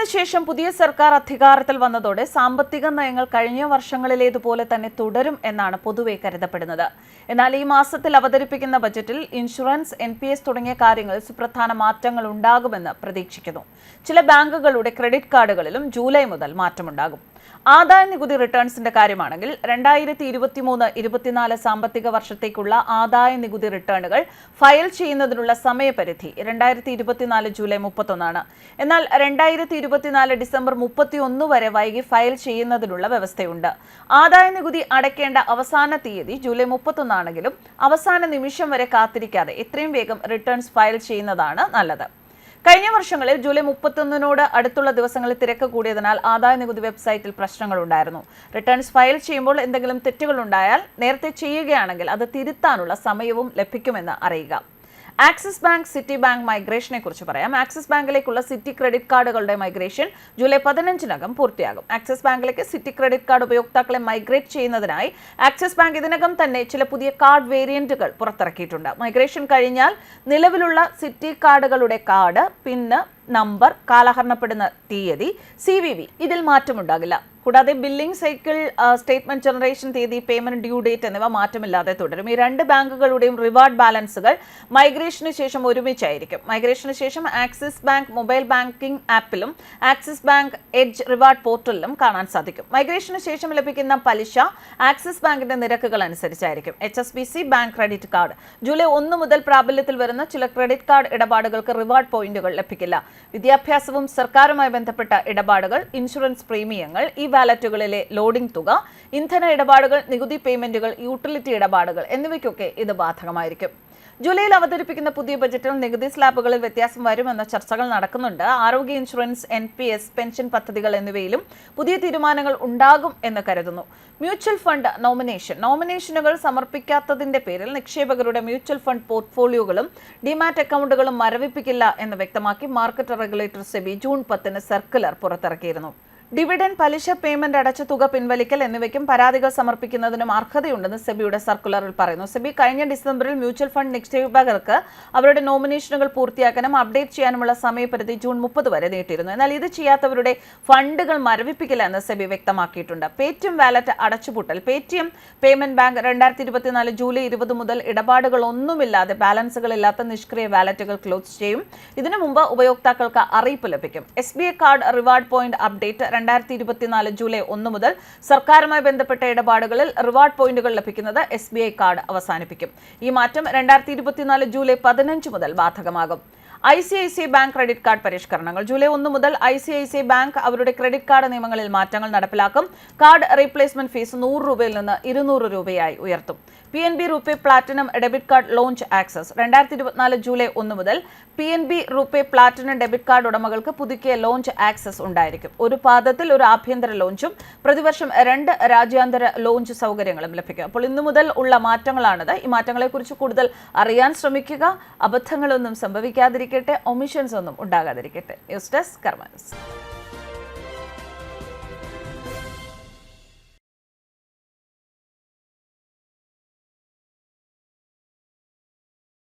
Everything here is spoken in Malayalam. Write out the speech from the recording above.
തെരഞ്ഞെടുപ്പിന് ശേഷം പുതിയ സർക്കാർ അധികാരത്തിൽ വന്നതോടെ സാമ്പത്തിക നയങ്ങൾ കഴിഞ്ഞ വർഷങ്ങളിലേതുപോലെ തന്നെ തുടരും എന്നാണ് പൊതുവെ കരുതപ്പെടുന്നത്. എന്നാൽ ഈ മാസത്തിൽ അവതരിപ്പിക്കുന്ന ബജറ്റിൽ ഇൻഷുറൻസ് എൻ തുടങ്ങിയ കാര്യങ്ങളിൽ സുപ്രധാന മാറ്റങ്ങൾ ഉണ്ടാകുമെന്ന് പ്രതീക്ഷിക്കുന്നു. ചില ബാങ്കുകളുടെ ക്രെഡിറ്റ് കാർഡുകളിലും ജൂലൈ മുതൽ മാറ്റമുണ്ടാകും. ആദായ നികുതി റിട്ടേൺസിന്റെ കാര്യമാണെങ്കിൽ രണ്ടായിരത്തി ഇരുപത്തിമൂന്ന് ഇരുപത്തിനാല് സാമ്പത്തിക വർഷത്തേക്കുള്ള ആദായ നികുതി റിട്ടേണുകൾ ഫയൽ ചെയ്യുന്നതിനുള്ള സമയപരിധി രണ്ടായിരത്തി ഇരുപത്തിനാല് ജൂലൈ മുപ്പത്തൊന്നാണ്. എന്നാൽ രണ്ടായിരത്തി ഇരുപത്തിനാല് ഡിസംബർ മുപ്പത്തിയൊന്ന് വരെ വൈകി ഫയൽ ചെയ്യുന്നതിനുള്ള വ്യവസ്ഥയുണ്ട്. ആദായ നികുതി അടയ്ക്കേണ്ട അവസാന തീയതി ജൂലൈ മുപ്പത്തൊന്നാണെങ്കിലും അവസാന നിമിഷം വരെ കാത്തിരിക്കാതെ എത്രയും വേഗം റിട്ടേൺസ് ഫയൽ ചെയ്യുന്നതാണ് നല്ലത്. കഴിഞ്ഞ വർഷങ്ങളിൽ ജൂലൈ മുപ്പത്തൊന്നിനോട് അടുത്തുള്ള ദിവസങ്ങളിൽ തിരക്ക് കൂടിയതിനാൽ ആദായ നികുതി വെബ്സൈറ്റിൽ പ്രശ്നങ്ങളുണ്ടായിരുന്നു റിട്ടേൺസ് ഫയൽ ചെയ്യുമ്പോൾ എന്തെങ്കിലും തെറ്റുകളുണ്ടായാൽ നേരത്തെ ചെയ്യുകയാണെങ്കിൽ അത് തിരുത്താനുള്ള സമയവും ലഭിക്കുമെന്ന് അറിയുക. ആക്സിസ് ബാങ്ക് സിറ്റി ബാങ്ക് മൈഗ്രേഷനെ കുറിച്ച് പറയാം. ആക്സിസ് ബാങ്കിലേക്കുള്ള സിറ്റി ക്രെഡിറ്റ് കാർഡുകളുടെ മൈഗ്രേഷൻ ജൂലൈ പതിനഞ്ചിനകം പൂർത്തിയാകും. ആക്സിസ് ബാങ്കിലേക്ക് സിറ്റി ക്രെഡിറ്റ് കാർഡ് ഉപയോക്താക്കളെ മൈഗ്രേറ്റ് ചെയ്യുന്നതിനായി ആക്സിസ് ബാങ്ക് ഇതിനകം തന്നെ ചില പുതിയ കാർഡ് വേരിയന്റുകൾ പുറത്തിറക്കിയിട്ടുണ്ട്. മൈഗ്രേഷൻ കഴിഞ്ഞാൽ നിലവിലുള്ള സിറ്റി കാർഡുകളുടെ കാർഡ് പിന്ന് നമ്പർ കാലഹരണപ്പെടുന്ന തീയതി സി ഇതിൽ മാറ്റമുണ്ടാകില്ല. കൂടാതെ ബില്ലിംഗ് സൈക്കിൾ സ്റ്റേറ്റ്മെന്റ് ജനറേഷൻ തീയതി പേയ്മെന്റ് ഡ്യൂ ഡേറ്റ് എന്നിവ മാറ്റമില്ലാതെ തുടരും. ഈ രണ്ട് ബാങ്കുകളുടെയും റിവാർഡ് ബാലൻസുകൾ മൈഗ്രേഷന് ശേഷം ഒരുമിച്ചായിരിക്കും. മൈഗ്രേഷന് ശേഷം ആക്സിസ് ബാങ്ക് മൊബൈൽ ബാങ്കിംഗ് ആപ്പിലും ആക്സിസ് ബാങ്ക് എഡ്ജ് റിവാർഡ് പോർട്ടലിലും കാണാൻ സാധിക്കും. മൈഗ്രേഷന് ശേഷം ലഭിക്കുന്ന പലിശ ആക്സിസ് ബാങ്കിന്റെ നിരക്കുകൾ അനുസരിച്ചായിരിക്കും. H S B C bank credit card July ഒന്ന് മുതൽ പ്രാബല്യത്തിൽ വരുന്ന ചില ക്രെഡിറ്റ് കാർഡ് ഇടപാടുകൾക്ക് റിവാർഡ് പോയിന്റുകൾ ലഭിക്കില്ല. വിദ്യാഭ്യാസവും സർക്കാരുമായി ബന്ധപ്പെട്ട ഇടപാടുകൾ ഇൻഷുറൻസ് പ്രീമിയങ്ങൾ ഈ വാലറ്റുകളിലെ ലോഡിംഗ് തുക ഇന്ധന ഇടപാടുകൾ നികുതി പേയ്മെന്റുകൾ യൂട്ടിലിറ്റി ഇടപാടുകൾ എന്നിവയ്ക്കൊക്കെ ഇത് ബാധകമായിരിക്കും. ജൂലൈയിൽ അവതരിപ്പിക്കുന്ന പുതിയ ബജറ്റിൽ നികുതി സ്ലാബുകളിൽ വ്യത്യാസം വരുമെന്ന ചർച്ചകൾ നടക്കുന്നുണ്ട്. ആരോഗ്യ insurance N P S pension പദ്ധതികൾ എന്നിവയിലും പുതിയ തീരുമാനങ്ങൾ ഉണ്ടാകും എന്ന് കരുതുന്നു. Mutual fund nomination. നോമിനേഷനുകൾ സമർപ്പിക്കാത്തതിന്റെ പേരിൽ നിക്ഷേപകരുടെ മ്യൂച്വൽ ഫണ്ട് പോർട്ട്ഫോളിയോകളും ഡിമാറ്റ് അക്കൗണ്ടുകളും മരവിപ്പിക്കില്ല എന്ന് വ്യക്തമാക്കി മാർക്കറ്റ് റെഗുലേറ്റർ സെബി ജൂൺ പത്തിന് സർക്കുലർ പുറത്തിറക്കിയിരുന്നു. ഡിവിഡൻ പലിശ പേയ്മെന്റ് അടച്ച തുക പിൻവലിക്കൽ എന്നിവയ്ക്കും പരാതികൾ സമർപ്പിക്കുന്നതിനും അർഹതയുണ്ടെന്ന് സെബിയുടെ സർക്കുലറിൽ പറയുന്നു. സെബി കഴിഞ്ഞ ഡിസംബറിൽ മ്യൂച്വൽ ഫണ്ട് നിക്ഷേപകർക്ക് അവരുടെ നോമിനേഷനുകൾ പൂർത്തിയാക്കാനും അപ്ഡേറ്റ് ചെയ്യാനുമുള്ള സമയപരിധി ജൂൺ മുപ്പത് വരെ നീട്ടിയിരുന്നു. എന്നാൽ ഇത് ചെയ്യാത്തവരുടെ ഫണ്ടുകൾ മരവിപ്പിക്കില്ല എന്ന് സെബി വ്യക്തമാക്കിയിട്ടുണ്ട്. പേറ്റിഎം വാലറ്റ് അടച്ചുപൂട്ടൽ. പേറ്റിഎം പേയ്മെന്റ് ബാങ്ക് രണ്ടായിരത്തി ഇരുപത്തിനാല് ജൂലൈ ഇരുപത് മുതൽ ഇടപാടുകൾ ഒന്നുമില്ലാതെ ബാലൻസുകൾ ഇല്ലാത്ത നിഷ്ക്രിയ വാലറ്റുകൾ ക്ലോസ് ചെയ്യും. ഇതിനു മുമ്പ് ഉപയോക്താക്കൾക്ക് അറിയിപ്പ് ലഭിക്കും. S card reward point update രണ്ടായിരത്തി ഇരുപത്തിനാല് ജൂലൈ ഒന്ന് മുതൽ സർക്കാരുമായി ബന്ധപ്പെട്ട ഇടപാടുകളിൽ റിവാർഡ് പോയിന്റുകൾ ലഭിക്കുന്നത് എസ് കാർഡ് അവസാനിപ്പിക്കും. ഈ മാറ്റം രണ്ടായിരത്തി ജൂലൈ പതിനഞ്ച് മുതൽ ബാധകമാകും. I C I C bank credit card പരിഷ്കരണങ്ങൾ. July ഒന്ന് മുതൽ I C I C bank അവരുടെ ക്രെഡിറ്റ് കാർഡ് നിയമങ്ങളിൽ മാറ്റങ്ങൾ നടപ്പിലാക്കും. കാർഡ് റീപ്ലേസ്മെന്റ് ഫീസ് നൂറ് രൂപയിൽ നിന്ന് ഇരുന്നൂറ് രൂപയായി ഉയർത്തും. P N B RuPay platinum debit card lounge access. രണ്ടായിരത്തി ഇരുപത്തിനാല് ജൂലൈ ഒന്ന് മുതൽ P N B RuPay platinum debit card ഉടമകൾക്ക് പുതുക്കിയ ലോഞ്ച് ആക്സസ് ഉണ്ടായിരിക്കും. ഒരു പാദത്തിൽ ഒരു ആഭ്യന്തര ലോഞ്ചും പ്രതിവർഷം രണ്ട് രാജ്യാന്തര ലോഞ്ച് സൗകര്യങ്ങളും ലഭിക്കും. അപ്പോൾ ഇന്നു മുതൽ ഉള്ള മാറ്റങ്ങളാണിത്. ഈ മാറ്റങ്ങളെക്കുറിച്ച് കൂടുതൽ അറിയാൻ ശ്രമിക്കുക. അബദ്ധങ്ങളൊന്നും സംഭവിക്കാതിരിക്കട്ടെ ഒമിഷൻസ് ഒന്നും ഉണ്ടാകാതിരിക്കട്ടെ. News desk കർമാനസ്